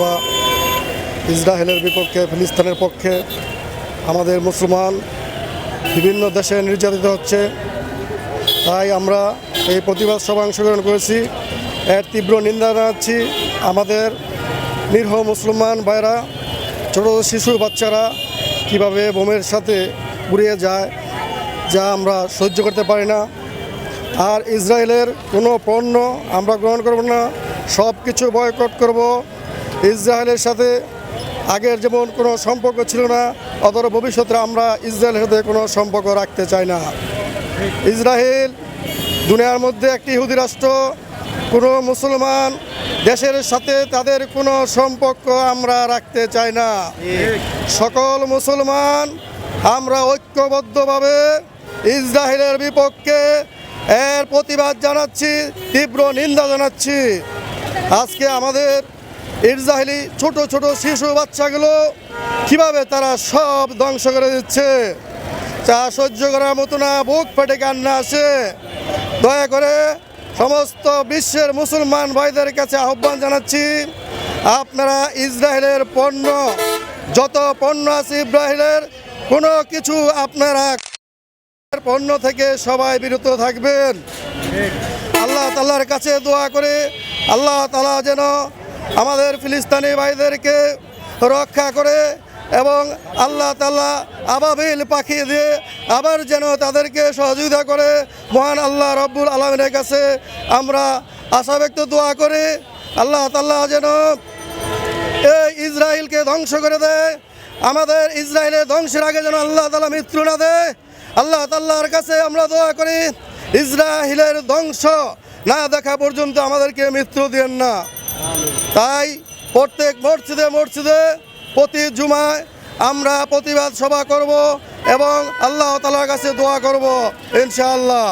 বা ইসরায়েলের বিপক্ষে, ফিলিস্তিনের পক্ষে আমাদের মুসলমান বিভিন্ন দেশে নির্যাতিত হচ্ছে। তাই আমরা এই প্রতিবাদ সভা অংশগ্রহণ করেছি। এর তীব্র নিন্দা জানাচ্ছি আমাদের নিরহ মুসলমান ভাইরা, ছোট শিশু বাচ্চারা কীভাবে বোমের সাথে উড়িয়ে যায় যা আমরা সহ্য করতে পারি না। আর ইসরায়েলের কোনো পণ্য আমরা গ্রহণ করব না। সব কিছু বয়কট করব। ইসরায়েলের সাথে আগের যেমন কোনো সম্পর্ক ছিল না অদর ভবিষ্যতে আমরা ইসরায়েলের সাথে কোনো সম্পর্ক রাখতে চাই না। ইসরায়েল দুনিয়ার মধ্যে একটি ইহুদি রাষ্ট্র, কোনো মুসলমান দেশের সাথে তাদের কোনো সম্পর্ক আমরা রাখতে চাই না। সকল মুসলমান আমরা ঐক্যবদ্ধভাবে ইসরায়েলের বিপক্ষে এর প্রতিবাদ জানাচ্ছি, তীব্র নিন্দা জানাচ্ছি। আজকে আমাদের ইসরায়েলি ছোট ছোট, শিশু বাচ্চাগুলো কীভাবে তারা সব ধ্বংস করে দিচ্ছে? চা সহ্য করার মতো না, বুক ফেটে কান্না আসে। দয়া করে সমস্ত বিশ্বের মুসলমান ভাইদের কাছে আহ্বান জানাচ্ছি, আপনারা ইসরায়েলের পণ্য, যত পণ্য আছে ইব্রাহিলের কোনো কিছু আপনারা পণ্য থেকে সবাই বিরত থাকবেন। আল্লাহ তাল্লার কাছে দোয়া করে, আল্লাহ তালা যেন আমাদের ফিলিস্তানি ভাইদেরকে রক্ষা করে এবং আল্লাহ তাল্লাহ আবাবিল পাখি দিয়ে আবার যেন তাদেরকে সহযোগিতা করে। মহান আল্লাহ রব্বুল আলমিনের কাছে আমরা আশা ব্যক্ত দোয়া করি। আল্লাহ তাল্লাহ যেন এই ইসরায়েলকে ধ্বংস করে দেয়। আমাদের ইসরায়েলের ধ্বংসের আগে যেন আল্লাহ তালা মৃত্যু না দেয়। আল্লাহ তাল্লাহর কাছে আমরা দোয়া করি ইসরায়েলের ধ্বংস না দেখা পর্যন্ত আমাদেরকে মৃত্যু দেন না। তাই প্রত্যেক মসজিদে মসজিদে প্রতি জুমায় আমরা প্রতিবাদ সভা করব এবং আল্লাহ তালার কাছে দোয়া করব, ইনশাআল্লাহ।